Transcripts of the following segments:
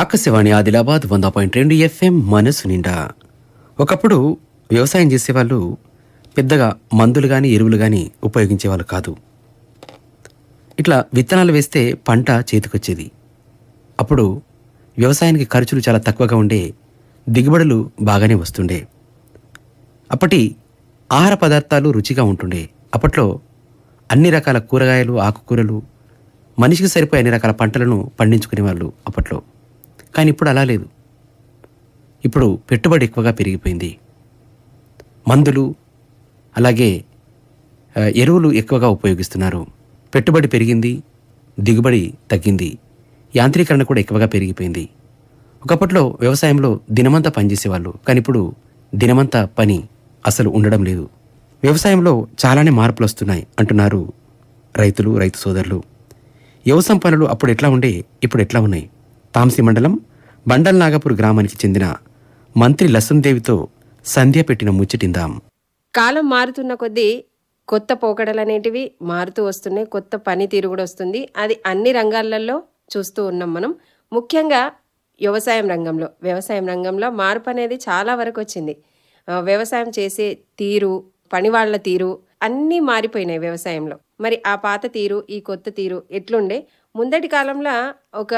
ఆకాశవాణి ఆదిలాబాద్ వంద పాయింట్ రెండు ఎఫ్ఎం మనసు నిండా. ఒకప్పుడు వ్యవసాయం చేసేవాళ్ళు పెద్దగా మందులు కానీ ఎరువులు కానీ ఉపయోగించేవాళ్ళు కాదు. ఇట్లా విత్తనాలు వేస్తే పంట చేతికొచ్చేది. అప్పుడు వ్యవసాయానికి ఖర్చులు చాలా తక్కువగా ఉండే దిగుబడులు బాగానే వస్తుండే. అప్పటి ఆహార పదార్థాలు రుచిగా ఉంటుండే. అప్పట్లో అన్ని రకాల కూరగాయలు ఆకుకూరలు మనిషికి సరిపోయే అన్ని రకాల పంటలను పండించుకునేవాళ్ళు అప్పట్లో. కానీ ఇప్పుడు అలా లేదు. ఇప్పుడు పెట్టుబడి ఎక్కువగా పెరిగిపోయింది. మందులు అలాగే ఎరువులు ఎక్కువగా ఉపయోగిస్తున్నారు. పెట్టుబడి పెరిగింది దిగుబడి తగ్గింది. యాంత్రీకరణ కూడా ఎక్కువగా పెరిగిపోయింది. ఒకప్పట్లో వ్యవసాయంలో దినమంతా పనిచేసేవాళ్ళు కానీ ఇప్పుడు దినమంతా పని అసలు ఉండడం లేదు. వ్యవసాయంలో చాలానే మార్పులు వస్తున్నాయి అంటున్నారు రైతులు రైతు సోదరులు. వ్యవసాయం పనులు అప్పుడు ఎట్లా ఉండే ఇప్పుడు ఎట్లా ఉన్నాయి? తాంసి మండలం బండల్నాగపూర్ గ్రామానికి చెందిన మంత్రి లసందేవితో సంధ్య పెట్టిన ముచ్చటిందాం. కాలం మారుతున్న కొద్దీ కొత్త పోకడలు అనేటివి మారుతూ వస్తున్నాయి. కొత్త పనితీరు కూడా వస్తుంది. అది అన్ని రంగాలలో చూస్తూ ఉన్నాం మనం. ముఖ్యంగా వ్యవసాయం రంగంలో వ్యవసాయం రంగంలో మార్పు అనేది చాలా వరకు వచ్చింది. వ్యవసాయం చేసే తీరు పనివాళ్ళ తీరు అన్నీ మారిపోయినాయి వ్యవసాయంలో. మరి ఆ పాత తీరు ఈ కొత్త తీరు ఎట్లుండే? ముందటి కాలంలో ఒక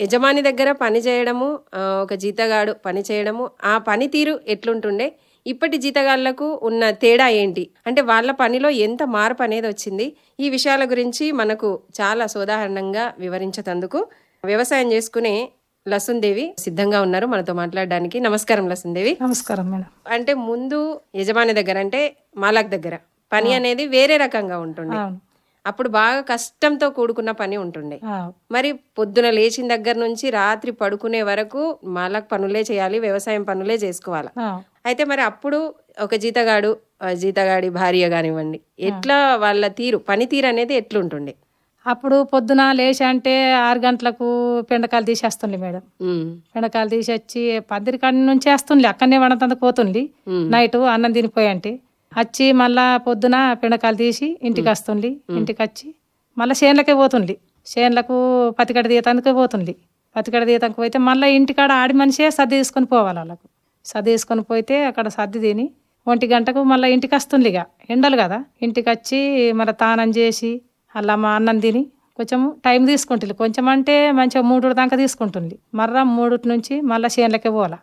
యజమాని దగ్గర పని చేయడము ఒక జీతగాడు పని చేయడము ఆ పనితీరు ఎట్లుంటుండే? ఇప్పటి జీతగాళ్ళకు ఉన్న తేడా ఏంటి? అంటే వాళ్ళ పనిలో ఎంత మార్పు అనేది వచ్చింది? ఈ విషయాల గురించి మనకు చాలా సోదాహరణంగా వివరించేందుకు వ్యవసాయం చేసుకునే లసుందేవి సిద్ధంగా ఉన్నారు మనతో మాట్లాడడానికి. నమస్కారం లసుందేవి. నమస్కారం మేడం. అంటే ముందు యజమాని దగ్గర అంటే మాలక్ దగ్గర పని అనేది వేరే రకంగా ఉంటుండే. అవును. అప్పుడు బాగా కష్టంతో కూడుకున్న పని ఉంటుండే. మరి పొద్దున లేచిన దగ్గర నుంచి రాత్రి పడుకునే వరకు మాలక్ పనులే చేయాలి వ్యవసాయం పనులే చేసుకోవాలి. అయితే మరి అప్పుడు ఒక జీతగాడు జీతగాడి భార్య కానివ్వండి ఎట్లా వాళ్ళ తీరు పనితీరు అనేది ఎట్లుంటుండే? అప్పుడు పొద్దున లేచి అంటే ఆరు గంటలకు పెండకాయలు తీసేస్తుంది మేడం. పెండకాయలు తీసేసి పద్దరి కాడి నుంచి వేస్తుంది అక్కడనే వండంతందుకు పోతుంది నైట్ అన్నం తినిపోయి అంటే. వచ్చి మళ్ళా పొద్దున పెండకాయలు తీసి ఇంటికి వస్తుంది ఇంటికి వచ్చి మళ్ళీ చేన్లకే పోతుంది చేన్లకు పతికడ తీయటానికి పోతుంది పతికడ తీయటానికి పోతే మళ్ళీ ఇంటికాడ ఆడి మనిషే సర్ది తీసుకొని పోవాలి వాళ్ళకు. సర్ది తీసుకొని పోతే అక్కడ సర్ది తిని ఒంటి గంటకు మళ్ళీ ఇంటికి వస్తుంది ఇక. ఎండలు కదా. ఇంటికి వచ్చి మళ్ళీ తానం చేసి అలా మా అన్నం తిని కొంచెం టైం తీసుకుంటుంది కొంచెం అంటే మంచిగా మూడు దాకా తీసుకుంటుంది మర్రా మూడు నుంచి మళ్ళీ చేన్లకే పోవాలా.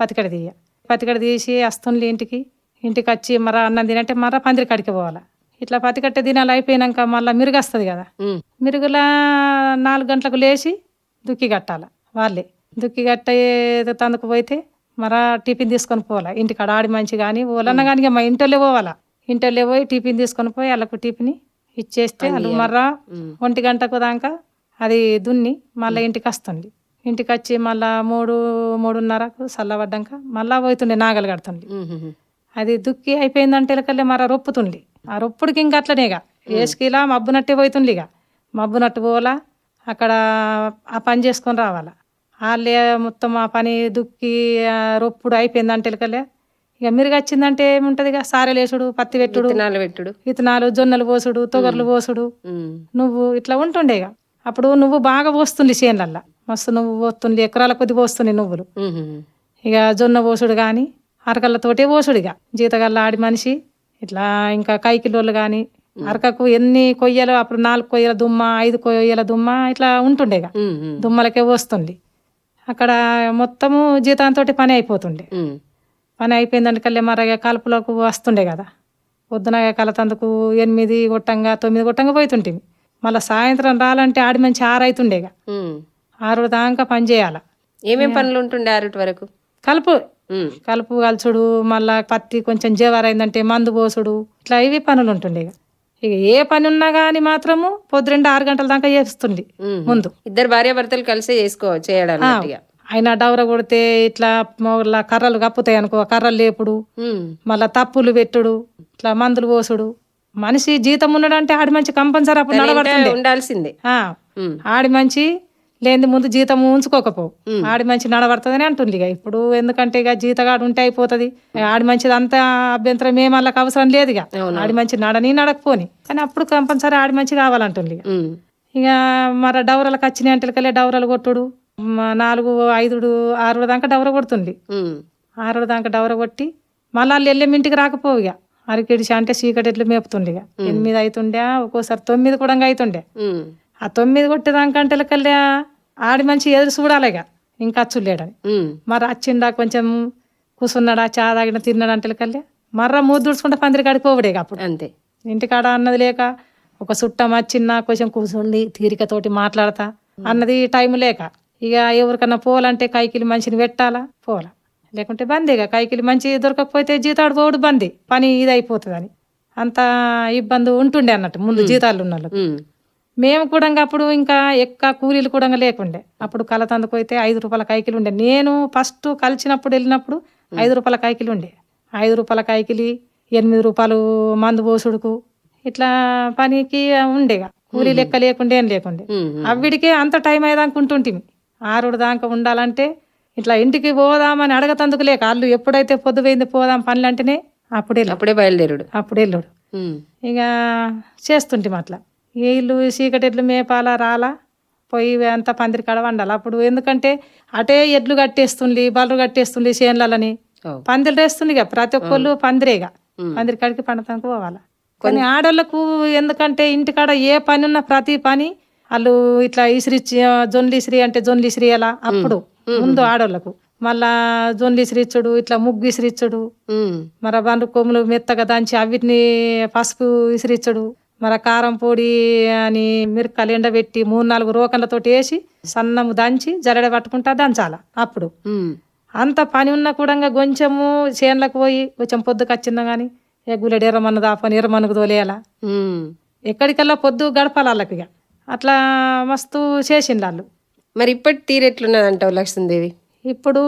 పతికడ తీయ. పతికడ తీసి వస్తుంది ఇంటికి. ఇంటికి వచ్చి మర అన్నం తినంటే మర పందిరి కాడికి పోవాలా. ఇట్లా పతికట్ట దినాలు అయిపోయినాక మళ్ళీ మిరుగు వస్తుంది కదా మిరుగుల నాలుగు గంటలకు లేచి దుక్కి కట్టాల వాళ్ళే. దుక్కి కట్ట తందుకు పోతే మర టిఫిన్ తీసుకొని పోవాలా. ఇంటికాడ ఆడి మంచి కానీ ఓలన్న కానీ మా ఇంటోళ్ళే పోవాలా. ఇంటోళ్ళే పోయి టిఫిన్ తీసుకొని పోయి వాళ్ళకు టిఫిన్ ఇచ్చేస్తే వాళ్ళు మర్రా ఒంటి గంటకు దాకా అది దున్ని మళ్ళీ ఇంటికి వస్తుంది ఇంటికి వచ్చి మళ్ళా మూడు మూడున్నరకు చల్లబడ్డాక మళ్ళా పోతుండే నాగలు కడుతుంది అది దుక్కి అయిపోయిందంటే ఇలకల్లే మర రొప్పుతుంది ఆ రొప్పుడికి ఇంక అట్లనేగా. వేసుకిలా మబ్బునట్టే పోతుంది ఇక మబ్బునట్టు పోవాలా అక్కడ ఆ పని చేసుకొని రావాలా. వాళ్ళే మొత్తం ఆ పని దుక్కి రొప్పుడు అయిపోయిందంటే ఇలకల్లే ఇక మిరుగు వచ్చిందంటే ఏముంటది ఇక సారెలేసుడు పత్తి పెట్టుడు పెట్టుడు. విత్తనాలు జొన్నలు పోసుడు తొగర్లు పోసుడు. నువ్వు ఇట్లా ఉంటుండేగా. అప్పుడు నువ్వు బాగా పోస్తుంది చేనులల్లా. మస్తు నువ్వు పోస్తుంది ఎకరాల కొద్ది పోస్తుంది నువ్వులు. ఇక జొన్న పోసుడు కానీ అరకలతోటే పోసుడు ఇక. జీతగల్ల ఆడి మనిషి. ఇట్లా ఇంకా కైకిలోళ్ళు కానీ అరకకు ఎన్ని కొయ్యలు అప్పుడు నాలుగు కొయ్యల దుమ్మ ఐదు కొయ్యల దుమ్మ ఇట్లా ఉంటుండే ఇక. ఉమ్, ఉమ్, దుమ్మలకే పోస్తుంది అక్కడ మొత్తము జీతంతో పని అయిపోతుండే. పని అయిపోయిందంటే కల్లా మరి ఇక కలుపులకు వస్తుండే కదా. పొద్దున కలతందుకు ఎనిమిది గొట్టంగా తొమ్మిది గొట్టంగా పోతుంటిమి. మళ్ళీ సాయంత్రం రాలంటే ఆడి మంచి ఆరు అవుతుండే ఇక. ఉమ్. ఆరు దాకా పని చేయాల. ఏమేం పనులు ఉంటుండే అరటి వరకు? కలుపు కలుపు కలుచుడు మళ్ళా పత్తి కొంచెం జేవారైందంటే మందు పోసుడు ఇట్లా ఇవి పనులు ఉంటుండే ఇక ఏ పని ఉన్నా కానీ మాత్రము పొద్దురెండు ఆరు గంటల దాకా చేస్తుంది. ముందు. ఇద్దరు భార్యాభర్తలు కలిసే చేసుకో చేయడం అన్నట్టుగా. ఆయన డవర కొడితే ఇట్లా కర్రలు కప్పుతాయి అనుకో కర్రలు లేపుడు మళ్ళా తప్పులు పెట్టుడు ఇట్లా మందులు పోసుడు. మనిషి జీతం ఉన్నాడంటే ఆడి మంచి కంపల్సరీ అప్పుడు నడబడుతుండే ఉండాల్సిందే. ఆడి మంచి లేని ముందు జీతం ఉంచుకోకపో. ఆడి మంచి నడబడుతుందని అంటుంది ఇక. ఇప్పుడు ఎందుకంటే ఇక జీతగాడు ఉంటే అయిపోతుంది. ఆడి మంచిది అంతా అభ్యంతరం ఏం వాళ్ళకి అవసరం లేదు ఇక. ఆడి మంచి నడని నడకపోని. కానీ అప్పుడు కంపల్సరీ ఆడి మంచి కావాలంటుంది ఇక. ఇక మరి డౌరలకు వచ్చినాయి అంటే డౌరలు కొట్టుడు. నాలుగు ఐదు ఆరు దాకా డవర కొడుతుంది. ఆరు దాకా డవర కొట్టి మళ్ళీ వాళ్ళు వెళ్ళే ఇంటికి రాకపోవు ఇక. అరికిడిచి అంటే చీకటి ఎట్లు మేపుతుండే ఇక. ఎనిమిది అవుతుండే ఒక్కోసారి తొమ్మిది కూడా అవుతుండే ఆ తొమ్మిది కొట్టేదానికంటే కల్లా ఆడి మంచి ఎదురు చూడాలి ఇక. ఇంకా అచ్చు లేడని ఉమ్, మరి వచ్చిండా కొంచెం కూర్చున్నాడా చా తాగిన తిన్నాడు అంటే కల్లా మర్ర మూడు దుడుచుకుంటే పందిరి కాడికి పోవడే ఇక అప్పుడు. అంతే. ఇంటికాడ అన్నది లేక ఒక చుట్టం వచ్చిన్నా కొంచెం కూర్చుండి తీరికతోటి మాట్లాడతా అన్నది టైం లేక. ఇక ఎవరికన్నా పోవాలంటే కైకిలి మంచిని పెట్టాలా? పోవాలా. లేకుంటే బందీగా కైకిలి మంచి దొరకకపోతే జీతాడు పోవుడు బందీ. పని ఇది అయిపోతుందని అంత ఇబ్బంది ఉంటుండే అన్నట్టు ముందు జీతాలు ఉన్న మేము కూడా అప్పుడు ఇంకా ఎక్క కూలీలు కూడా లేకుండే. అప్పుడు కలతందుకు అయితే ఐదు రూపాయల కైకిలి ఉండే. నేను ఫస్ట్ కలిసినప్పుడు వెళ్ళినప్పుడు ఐదు రూపాయల కైకిలి ఉండే. ఐదు రూపాయల కైకిలి ఎనిమిది రూపాయలు మందు పోసుడుకు ఇట్లా పనికి ఉండేగా కూలీ లెక్క లేకుండే ఏం లేకుండే. అవిడికే అంత టైం అయ్యేదాకా ఉంటుంటిమి. ఆరుడు దాకా ఉండాలంటే ఇట్లా ఇంటికి పోదామని అడగతందుకు లేక వాళ్ళు ఎప్పుడైతే పొద్దు పోయింది పోదాం పనులు అంటేనే అప్పుడు అప్పుడే బయలుదేరుడు. అప్పుడు వెళ్ళాడు. ఇక చేస్తుంటాం అట్లా. వీళ్ళు చీకటి ఎడ్లు మేపాలా రాలా? పోయి అంతా పందిరి కాడ వండాలి? అప్పుడు ఎందుకంటే అటే ఎడ్లు కట్టేస్తుంది బలరు కట్టేస్తుంది చేన్లని. పందిరి వేస్తుంది ఇక ప్రతి ఒక్కళ్ళు పందిరేగా. పందిరి కాడికి పండతానికి పోవాలా. కానీ ఆడోళ్ళకు ఎందుకంటే ఇంటికాడ ఏ పని ఉన్నా ప్రతి పని వాళ్ళు ఇట్లా ఇసిరి జొన్లు ఇసిరి అంటే జొన్లు ఇసిరి ఎలా? అప్పుడు ముందు ఆడోళ్ళకు. మళ్ళా జొన్లు ఇసిరిచ్చుడు ఇట్లా ముగ్గు ఇసిరిచ్చుడు మరి బండ్రు కొమ్ములు మెత్తగా దంచి అవిటిని పసుపు విసిరిచ్చడు మరి కారం పొడి అని మిరకాయలు ఎండబెట్టి మూడు నాలుగు రోకన్లతోటి వేసి సన్నము దంచి జరడ పట్టుకుంటా దంచాల అప్పుడు. అంత పని ఉన్నా కూడా కొంచెము చేన్లకు పోయి కొంచెం పొద్దుకు వచ్చిందా కానీ ఏ గుల్లెడు ఎర్రమన్ను దాపని ఎర్రమన్నుకు తోలేయాల. ఎక్కడికల్లా పొద్దు గడపాలి వాళ్ళకి ఇక. అట్లా మస్తు చేసిండు వాళ్ళు. మరి ఇప్పటి తీరెట్లున్నది అంటావు లక్ష్మీదేవి ఇప్పుడు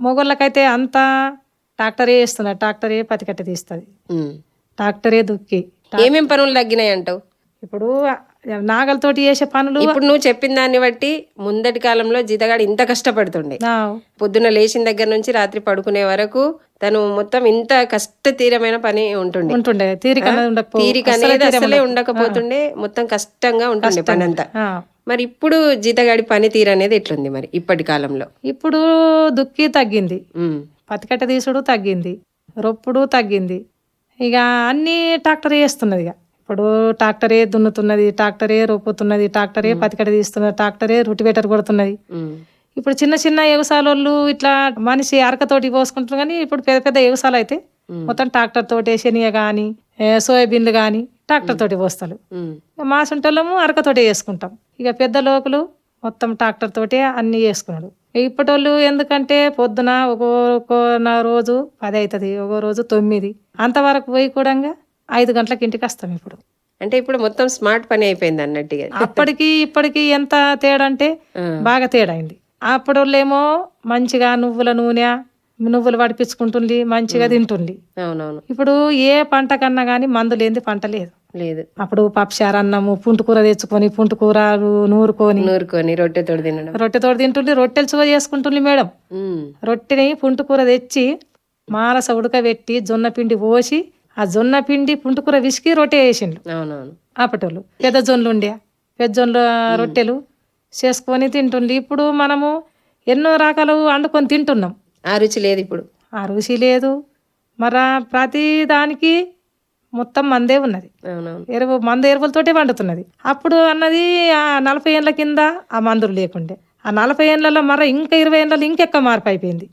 మొగోళ్ళకైతే అంతా ట్రాక్టరే వేస్తున్నారు. ట్రాక్టరే పతికట్ట తీస్తుంది. ట్రాక్టరే దుక్కి. ఏమేం పనులు తగ్గినాయి అంటావు? ఇప్పుడు నాగలతోటి చేసే పనులు ఇప్పుడు నువ్వు చెప్పిన దాన్ని బట్టి ముందటి కాలంలో జీతగాడు ఇంత కష్టపడుతుండే. ఆ, పొద్దున్న లేచిన దగ్గర నుంచి రాత్రి పడుకునే వరకు తను మొత్తం ఇంత కష్టతీరమైన పని ఉంటుండే. ఉంటుండే. తీరిక తీరిక అనేది అసలే ఉండకపోతుండే. మొత్తం కష్టంగా ఉంటుండే పని అంతా. మరి ఇప్పుడు జీతగాడి పని తీరు అనేది ఎట్లుంది మరి ఇప్పటి కాలంలో? ఇప్పుడు దుక్కి తగ్గింది. పతికట్ట తీసుడు తగ్గింది. రొప్పుడు తగ్గింది. ఇక అన్ని ట్రాక్టర్ చేస్తున్నది ఇక ఇప్పుడు ట్రాక్టరే దున్నుతున్నది ట్రాక్టరే రొప్పుతున్నది ట్రాక్టరే పతికట్ట తీస్తున్నది ట్రాక్టరే రుటివేటర్ కొడుతున్నది. ఇప్పుడు చిన్న చిన్న ఎగసాలోళ్ళు ఇట్లా మనిషి అరకతోటి పోసుకుంటారు కానీ ఇప్పుడు పెద్ద పెద్ద ఎగసాలు అయితే మొత్తం ట్రాక్టర్ తోటి శనియ కానీ సోయాబీన్లు కానీ ట్రాక్టర్ తోటి పోస్తారు. ఉమ్, ఇక మా సొంటోళ్ళము అరకతోటే చేసుకుంటాం ఇక పెద్ద లోకులు మొత్తం ట్రాక్టర్ తోటే అన్ని చేసుకున్నాడు. ఇప్పటోళ్ళు ఎందుకంటే పొద్దున ఒక్కో రోజు పది అవుతుంది ఒక్కో రోజు తొమ్మిది. అంతవరకు పోయి కూడా ఐదు గంటలకు ఇంటికి వస్తాం ఇప్పుడు. అంటే ఇప్పుడు మొత్తం స్మార్ట్ పని అయిపోయింది అన్నట్టుగా అప్పటికి ఇప్పటికి ఎంత తేడా అంటే. బాగా తేడా అయింది అప్పుడోళ్ళేమో మంచిగా నువ్వుల నూనె నువ్వులు పడిపించుకుంటుంది మంచిగా తింటుంది అవునవును. ఇప్పుడు ఏ పంట కన్నా కానీ మందు లేనిది పంట లేదు. లేదు. అప్పుడు పప్పుచారు అన్నము పుంటుకూర తెచ్చుకొని పుంటుకూరలు నూరుకొని. నూరుకొని రొట్టెతోటి తినడం. రొట్టెతో తింటుండే రొట్టెలు చువ చేసుకుంటుండే మేడం. రొట్టెని పుంటుకూర తెచ్చి మాలస ఉడకబెట్టి జొన్న పిండి పోసి ఆ జొన్న పిండి పుంటుకూర విసికి రొట్టె వేసిండు అవునవును. అప్పటోళ్ళు. పెద్ద జొన్లు ఉండే. పెద్ద జొన్ల రొట్టెలు చేసుకొని తింటుండే ఇప్పుడు మనము ఎన్నో రకాలు వండుకొని తింటున్నాం. ఆ రుచి లేదు ఇప్పుడు. ఆ రుచి లేదు. మరా ప్రతి దానికి మొత్తం మందే ఉన్నది. ఎరువు మందు ఎరువులతోటే వండుతున్నది. అప్పుడు అన్నది ఆ నలభై ఏళ్ళ కింద ఆ మందులు లేకుండే. ఆ నలభై ఏళ్ళలో మర ఇంకా ఇరవై ఏళ్ళలో ఇంకెక్క మార్పు అయిపోయింది.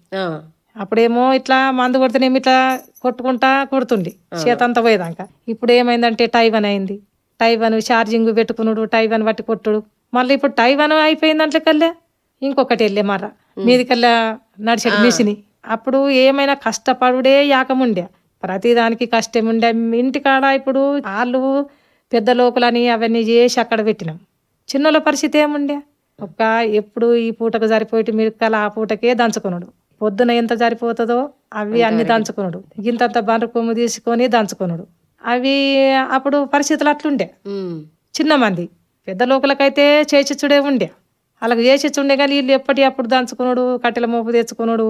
అప్పుడేమో ఇట్లా మందు కొడితేనేమో ఇట్లా కొట్టుకుంటా కొడుతుండి. చేతంతా పోయేదాకా. ఇప్పుడు ఏమైందంటే టైవన్ అయింది. టైవన్ ఛార్జింగ్ పెట్టుకున్నాడు టైవన్ పట్టి కొట్టుడు. మళ్ళీ ఇప్పుడు టైవన్ అయిపోయిందంటే కల్లా ఇంకొకటి వెళ్ళే మర్ర మీదికల్లా నడిచాడు మిషిని. అప్పుడు ఏమైనా కష్టపడుడే యాకముండే. ప్రతిదానికి కష్టం ఉండే ఇంటికాడ ఇప్పుడు వాళ్ళు పెద్ద లోకులని అవన్నీ చేసి అక్కడ పెట్టినాం. చిన్నోళ్ళ పరిస్థితి ఏముండే? ఒక్క ఎప్పుడు ఈ పూటకు సరిపోయి మిరకాయలు ఆ పూటకే దంచుకున్నాడు పొద్దున ఎంత సరిపోతుందో అవి అన్ని దంచుకున్నాడు ఇంతంత బండ్రు కొమ్ము తీసుకొని దంచుకున్నాడు అవి అప్పుడు పరిస్థితులు అట్లుండే. చిన్న మంది. పెద్ద లోకలకైతే చేచిచ్చుడే ఉండే. వాళ్ళకి చేసిచ్చుండే కానీ వీళ్ళు ఎప్పటి అప్పుడు దంచుకున్నాడు కట్టెల మోపు తెచ్చుకున్నాడు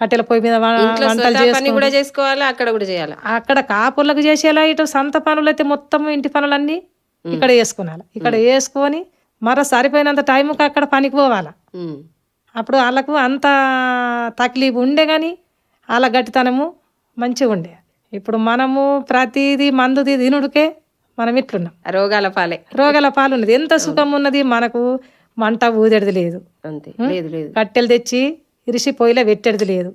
కట్టెల పొయ్యి మీద వంటలు కూడా చేసుకోవాలి అక్కడ కూడా చేయాలి. అక్కడ కాపుర్లకు చేసేలా ఇటు సొంత పనులు అయితే మొత్తం ఇంటి పనులన్నీ ఇక్కడ వేసుకున్నాలి ఇక్కడ వేసుకొని మరో సరిపోయినంత టైంకి అక్కడ పనికి పోవాలా. అప్పుడు వాళ్ళకు అంత తక్లీఫ్ ఉండే కానీ వాళ్ళ గట్టితనము మంచిగా ఉండే. ఇప్పుడు మనము ప్రతిదీ మందుది తినుడికే మనం ఇట్లున్నాం. రోగాల పాలే. రోగాల పాలు ఉన్నది ఎంత సుఖం ఉన్నది మనకు మంట లేదు లేదు. కట్టెలు తెచ్చి ఇరిసి పొయ్యిలో పెట్టేది లేదు.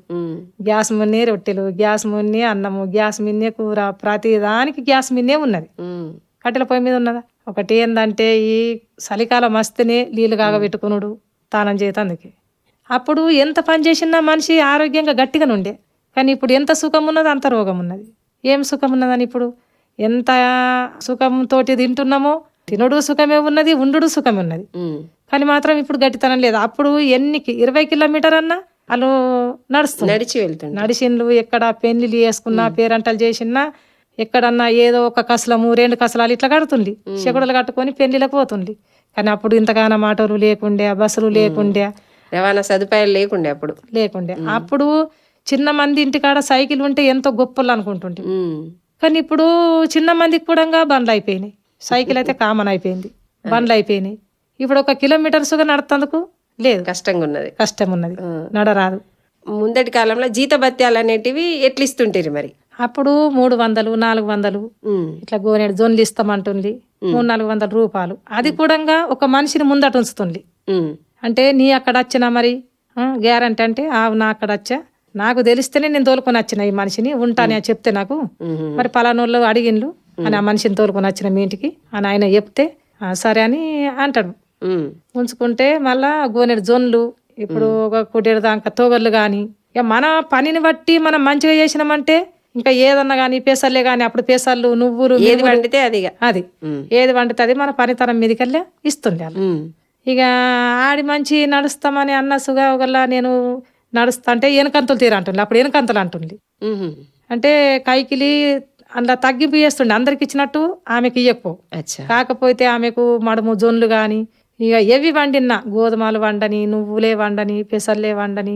గ్యాస్ మున్నే రొట్టెలు గ్యాస్ మున్నే అన్నము గ్యాస్ మిన్నే కూర ప్రతి దానికి గ్యాస్ మిన్నే ఉన్నది. కట్టెల పొయ్యి మీద ఉన్నదా? ఒకటి ఏందంటే ఈ చలికాలం వస్తేనే నీళ్ళు కాగబెట్టుకునుడు తానం చేత అందుకే అప్పుడు ఎంత పని చేసినా మనిషి ఆరోగ్యంగా గట్టిగానే ఉండే. కానీ ఇప్పుడు ఎంత సుఖం ఉన్నదో అంత రోగం ఉన్నది. ఏం సుఖం ఉన్నదని ఇప్పుడు? ఎంత సుఖంతో తింటున్నామో తినుడు సుఖమే ఉన్నది ఉండుడు సుఖమే ఉన్నది. కానీ మాత్రం ఇప్పుడు గట్టితనం లేదు. అప్పుడు ఎన్నికి ఇరవై కిలోమీటర్ అన్నా వాళ్ళు నడుస్తుంది. నడిచి వెళ్తుండే నడిచిండ్లు ఎక్కడ పెళ్ళిళ్ళు చేసుకున్నా పేరంటలు చేసినా ఎక్కడన్నా ఏదో ఒక కసలము రెండు కసలాలు ఇట్లా కడుతుంది చెగుడలు కట్టుకొని పెళ్ళిలకు పోతుంది కానీ అప్పుడు ఇంతగానో ఆటోలు లేకుండే బస్సులు లేకుండే. రవాణా సదుపాయాలు లేకుండే అప్పుడు. లేకుండే. అప్పుడు చిన్న మంది ఇంటికాడ సైకిల్ ఉంటే ఎంతో గొప్పలు అనుకుంటుంటే. కానీ ఇప్పుడు చిన్న మందికి కూడా బండ్లు అయిపోయినాయి. సైకిల్ అయితే కామన్ అయిపోయింది. బండ్లు అయిపోయినాయి. ఇప్పుడు ఒక కిలోమీటర్స్గా నడుతందుకు లేదు. కష్టంగా ఉన్నది కష్టం ఉన్నది నడరాదు. ముందటి కాలంలో జీత భత్యాలు అనేటివి ఎట్లా ఇస్తుంటారు మరి? అప్పుడు మూడు వందలు నాలుగు వందలు. ఇట్లా గోనెడు జొన్లు ఇస్తామంటుంది మూడు నాలుగు వందల రూపాయలు. అది కూడా ఒక మనిషిని ముందట ఉంచుతుంది. అంటే నీ అక్కడ వచ్చినా మరి గ్యారంటీ అంటే నా అక్కడ వచ్చా నాకు తెలిస్తేనే నేను తోలుకొని వచ్చిన ఈ మనిషిని. ఉంటానే అని చెప్తే నాకు. మరి పలానోళ్ళు అడిగిండ్లు. అని ఆ మనిషిని తోలుకొని వచ్చిన మీ ఇంటికి అని ఆయన చెప్తే "ఆ, సరే అని అంటాడు. ఉంచుకుంటే మళ్ళా గోనెడు జొన్లు ఇప్పుడు ఒక కుటేడు దాకా తోగర్లు కానీ ఇక మన పనిని బట్టి మనం మంచిగా చేసినామంటే ఇంకా ఏదన్నా కానీ పెసర్లే కానీ అప్పుడు పెసర్లు నువ్వులు ఏది వండితే అది ఉమ్. ఏది వండుతుంది మన పనితనం మీదకెళ్ళే ఇస్తుండే. ఇక ఆడి మంచి నడుస్తామని అన్న సుగా ఒకళ్ళ నేను నడుస్తా అంటే వెనకంతులు తీర అంటుంది అప్పుడు వెనకంతులు అంటుంది. అంటే కైకిలి అందులో తగ్గింపు చేస్తుండే. అందరికి ఇచ్చినట్టు ఆమెకి ఇయ్యకపో అచ్చా. కాకపోతే ఆమెకు మడుము జొన్లు కానీ ఇక ఎవి వండినా గోధుమలు వండని నువ్వులే వండని పెసర్లే వండని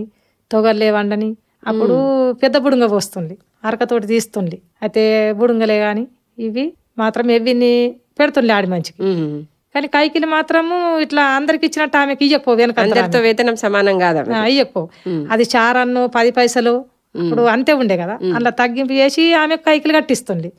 తొగర్లే వండని అప్పుడు పెద్ద బుడుంగ పోస్తుంది అరకతోటి తీస్తుంది అయితే బుడుంగలే కానీ ఇవి మాత్రం ఎవిని పెడుతుండే ఆడి మంచికి. కానీ కైకిలి మాత్రము ఇట్లా అందరికి ఇచ్చినట్టు ఆమెకి ఇయ్యకపో వెనక అందరితో వేతనం సమానం కాదా? అయ్యప్పో అది చారన్ను పది పైసలు అప్పుడు అంతే ఉండే కదా. అలా తగ్గింపు చేసి ఆమె కైకిలు కట్టిస్తుంది.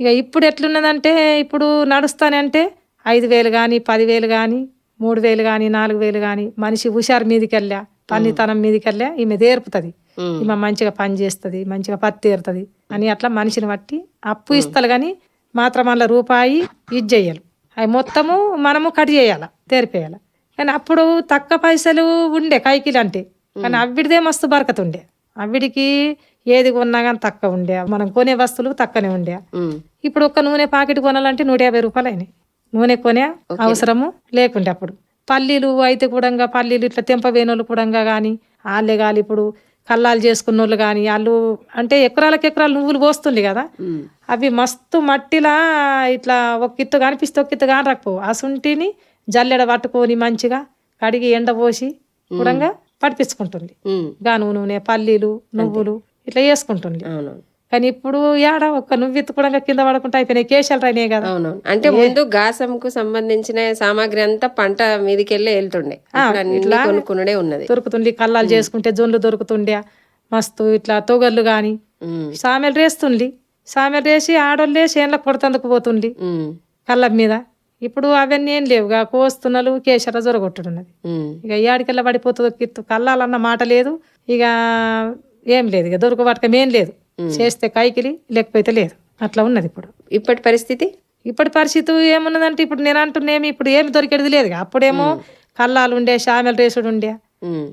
ఇక ఇప్పుడు ఎట్లున్నదంటే ఇప్పుడు నడుస్తానంటే ఐదు వేలు కానీ పదివేలు కానీ మూడు వేలు కానీ నాలుగు వేలు కానీ మనిషి హుషారు మీదకి వెళ్ళా పన్నితనం మీదకి వెళ్ళా ఈమె దేర్పుతుంది ఉమ్. ఈమె మంచిగా పని చేస్తుంది మంచిగా పత్తి తీరుతుంది అని అట్లా మనిషిని బట్టి అప్పు ఇస్తారు కానీ మాత్రం అలా రూపాయి ఇది చెయ్యాలి అవి మొత్తము మనము కట్ చేయాల తెరిపేయాలి. కానీ అప్పుడు తక్కువ పైసలు ఉండే కైకిలు అంటే కానీ అవిడిదే మస్తు బరకత ఉండే అవిడికి ఏది కొన్నా కానీ తక్కువ ఉండే. మనం కొనే వస్తువులు తక్కువనే ఉండే. ఇప్పుడు ఒక్క నూనె ప్యాకెట్ కొనాలంటే నూట యాభై రూపాయలు అయినాయి. నూనె కొనే అవసరము లేకుండే అప్పుడు. పల్లీలు అయితే కూడా పల్లీలు ఇట్లా తెంపవేనోళ్ళు కూడా కానీ వాళ్ళే కాదు ఇప్పుడు కల్లాలు చేసుకున్న వాళ్ళు కానీ వాళ్ళు అంటే ఎకరాలకు ఎకరాలు నువ్వులు పోస్తుంది కదా. అవి మస్తు మట్టిలా ఇట్లా ఒక కిత్తు కనిపిస్తే ఒక కాని రాకపో ఆ శుంఠిని జల్లెడ పట్టుకొని మంచిగా కడిగి ఎండ పోసి కూడా పడిపించుకుంటుంది. గాను నూనె పల్లీలు నువ్వులు ఇట్లా వేసుకుంటుంది. కానీ ఇప్పుడు ఏడ ఒక్క నువ్వు కూడా కింద పడకుండా అయిపోయినాయి కేశాలు రైనాయి కదా. అవునవును. అంటే ముందు గాసంకు సంబంధించిన సామాగ్రి అంతా పంట మీదకి వెళ్ళి వెళ్తుండే అన్ని కొనుక్కునుడే ఉన్నది. దొరుకుతుండే కల్లాలు చేసుకుంటే జొన్లు దొరుకుతుండే మస్తు ఇట్లా తొగర్లు గాని. సామెలు రేస్తుంది సామెలు రేసి ఆడోళ్ళే చేనులకు కొడతందుకు పోతుంది ఉమ్. కళ్ళ మీద. ఇప్పుడు అవన్నీ ఏం లేవుగా కోస్తున్నలు కేసర జొరగొట్టుడున్నది. ఉమ్. ఇక ఏడికెళ్ళ పడిపోతుందో కిత్తు కల్లాలన్న మాట లేదు. ఇక ఏం లేదు ఇక దొరుకు పట్టకం ఏం లేదు. చేస్తే కైకిలి లేకపోతే లేదు. అట్లా ఉన్నది ఇప్పుడు. ఇప్పటి పరిస్థితి? ఇప్పటి పరిస్థితి ఏమున్నదంటే ఇప్పుడు నేను అంటున్నేమి ఇప్పుడు ఏమి దొరికేది లేదు అప్పుడేమో కల్లాలు ఉండే షామెల రేసుడు ఉండే.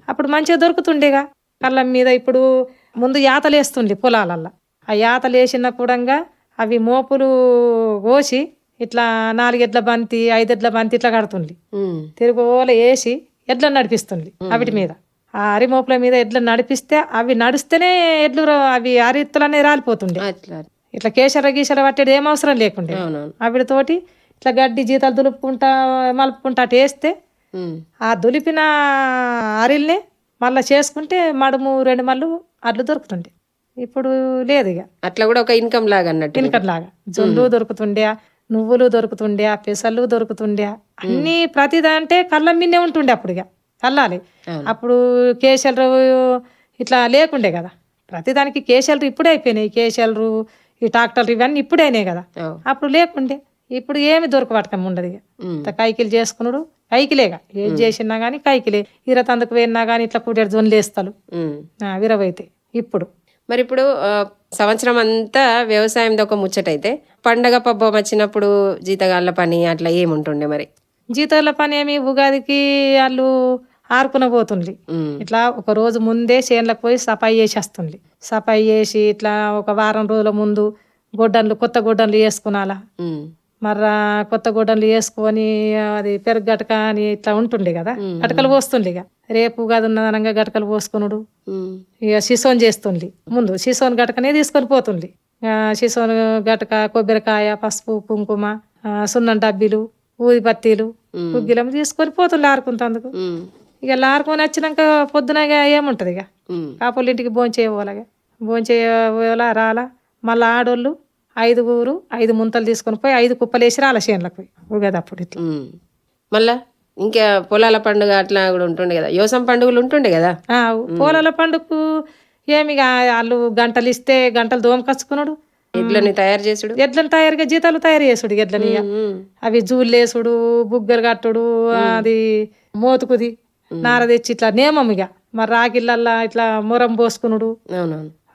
అప్పుడు మంచిగా దొరుకుతుండేగా. కళ్ళం మీద ఇప్పుడు ముందు యాతలు వేస్తుండే పొలాలల్లో. ఆ యాతలు వేసిన కూడా అవి మోపులు కోసి ఇట్లా నాలుగెడ్ల బంతి ఐదెడ్ల బంతి ఇట్లా కడుతుంది ఉమ్. తిరుగుల వేసి ఎడ్లను నడిపిస్తుంది అవిటి మీద. ఆ అరిమోపుల మీద ఎడ్లను నడిపిస్తే అవి నడిస్తేనే ఎడ్లు అవి అరిత్తులు అనేది రాలిపోతుండే ఇట్లా కేసర గీసర పట్టేది ఏం అవసరం లేకుండే. ఆవిడతోటి ఇట్లా గడ్డి జీతాలు దులుపుకుంటా మలుపుకుంటా అటు వేస్తే. ఆ దులిపిన అరిల్ని మళ్ళా చేసుకుంటే మడుము రెండు మళ్ళు అడ్లు దొరుకుతుండే. ఇప్పుడు లేదు ఇక. అట్లా కూడా ఒక ఇన్కమ్ లాగా. అన్నట్టు ఇనకట్లాగా జొన్లు దొరుకుతుండే నువ్వులు దొరుకుతుండే పెసలు దొరుకుతుండే అన్ని ప్రతిదా అంటే కళ్ళ మిన్నే ఉంటుండే అప్పుడు ఇక చల్లాలి అప్పుడు కేసీఎల్ ఇట్లా లేకుండే కదా ప్రతిదానికి కేసీఎల్ ఇప్పుడే అయిపోయినాయి కేసీఎల్ ఈ ట్రాక్టర్లు ఇవన్నీ ఇప్పుడే అయినాయి కదా. అప్పుడు లేకుండే ఇప్పుడు ఏమి దొరకబట్టకం ఉండదు ఇక. కైకిలు చేసుకున్నాడు కైకిలేగా ఏం చేసినా కానీ కైకిలే ఈర తందుకు పోయినా కానీ ఇట్లా కూడేడు జొన్లు వేస్తాలు. విరవైతే ఇప్పుడు. మరి ఇప్పుడు సంవత్సరం అంతా వ్యవసాయంతో ఒక ముచ్చటైతే పండగ పబ్బం వచ్చినప్పుడు జీతగాళ్ళ పని అట్లా ఏముంటుండే మరి జీతాల పని ఏమి ఉగాదికి వాళ్ళు ఆరుకున పోతుంది. ఇట్లా ఒక రోజు ముందే చేనులకు పోయి సఫాయి చేసి వస్తుంది సఫాయి చేసి ఇట్లా ఒక వారం రోజుల ముందు గొడ్డన్లు కొత్త గొడ్డన్లు వేసుకునాలా. మర్రా కొత్త గొడ్డన్లు వేసుకొని అది పెరుగు గటక అని ఇట్లా ఉంటుండే కదా. గటకలు పోస్తుండే ఇక. రేపు కాదు ఉన్నదనంగా గటకలు పోసుకునుడు. ఇక సిసోన్ చేస్తుంది ముందు సిసోన్ గటకనే తీసుకొని పోతుంది ఆ, సిసోన్ గటక కొబ్బరికాయ పసుపు కుంకుమ సున్నం డబ్బీలు ఊది పత్తీలు గుగ్గిలం తీసుకొని పోతుంది ఆరుకుంటందుకు. ఇక లారుకొని వచ్చినాక పొద్దున ఏముంటది ఇక. కాపుల ఇంటికి భోంచేయవాలగా భోంచేయవాలా రాలా? మళ్ళీ ఆడోళ్ళు ఐదుగురు ఐదు ముంతలు తీసుకొని పోయి ఐదు కుప్పలేసి రాల చేనులకు పోయి. ఉగాది అప్పుడు ఇట్లా. మళ్ళా ఇంకా పొలాల పండుగ అట్లా కూడా ఉంటుండే కదా. యోసం పండుగలు ఉంటుండే కదా? పూలల పండుగకు ఏమి వాళ్ళు గంటలు ఇస్తే గంటలు దోమకచ్చుకున్నాడు ఎడ్లని తయారు చేసుడు? ఎడ్లను తయారుగా జీతాలు తయారు చేసుడు ఎడ్లని. అవి జూలేసుడు బుగ్గలు కట్టుడు అది మోతుకుది నార తెచ్చి ఇట్లా నేమం ఇక. మరి రాగిళ్ళల్లా ఇట్లా మురం పోసుకునుడు.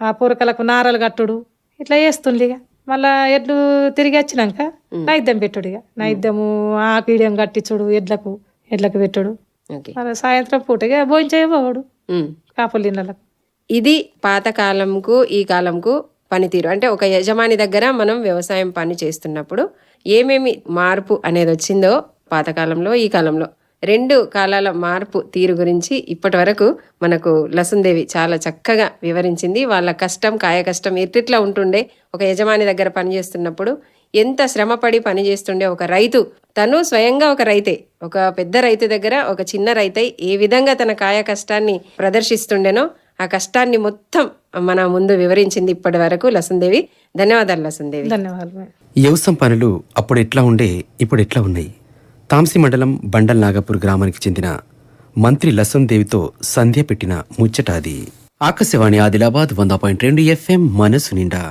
ఆ పురకలకు నారలు కట్టుడు. ఇట్లా వేస్తుంది ఇక. మళ్ళా ఎడ్లు తిరిగి వచ్చినాక నైద్యం పెట్టుడు ఇక. నైద్యము ఆ పీడియం కట్టించుడు ఎడ్లకు ఎడ్లకు పెట్టుడు. మళ్ళీ సాయంత్రం పూటగా ఉమ్. కాపుల ఇళ్ళకు ఇది పాత కాలంకు ఈ కాలంకు పనితీరు. అంటే ఒక యజమాని దగ్గర మనం వ్యవసాయం పని చేస్తున్నప్పుడు ఏమేమి మార్పు అనేది వచ్చిందో పాతకాలంలో ఈ కాలంలో. రెండు కాలాల మార్పు తీరు గురించి ఇప్పటి వరకు మనకు లసుందేవి చాలా చక్కగా వివరించింది. వాళ్ళ కష్టం కాయ కష్టం ఎట్టిట్లా ఉంటుండే ఒక యజమాని దగ్గర పని చేస్తున్నప్పుడు ఎంత శ్రమపడి పని చేస్తుండే ఒక రైతు. తను స్వయంగా ఒక రైతే ఒక పెద్ద రైతు దగ్గర ఒక చిన్న రైతై ఏ విధంగా తన కాయ కష్టాన్ని ప్రదర్శిస్తుండేనో ఆ కష్టాన్ని మొత్తం మన ముందు వివరించింది ఇప్పటి వరకు లసుందేవి. ధన్యవాదాలు లసుందేవి. ధన్యవాదాలు. వ్యవసాయం పనులు అప్పుడు ఎట్లా ఉండే ఇప్పుడు ఎట్లా ఉన్నాయి? తాంసి మండలం బండల్ నాగపూర్ గ్రామానికి చెందిన మంత్రి లసన్ దేవితో సంధ్య పెట్టిన ముచ్చట అది ఆకాశవాణి ఆదిలాబాద్ వంద పాయింట్ రెండు ఎఫ్ఎం మనసు నిండా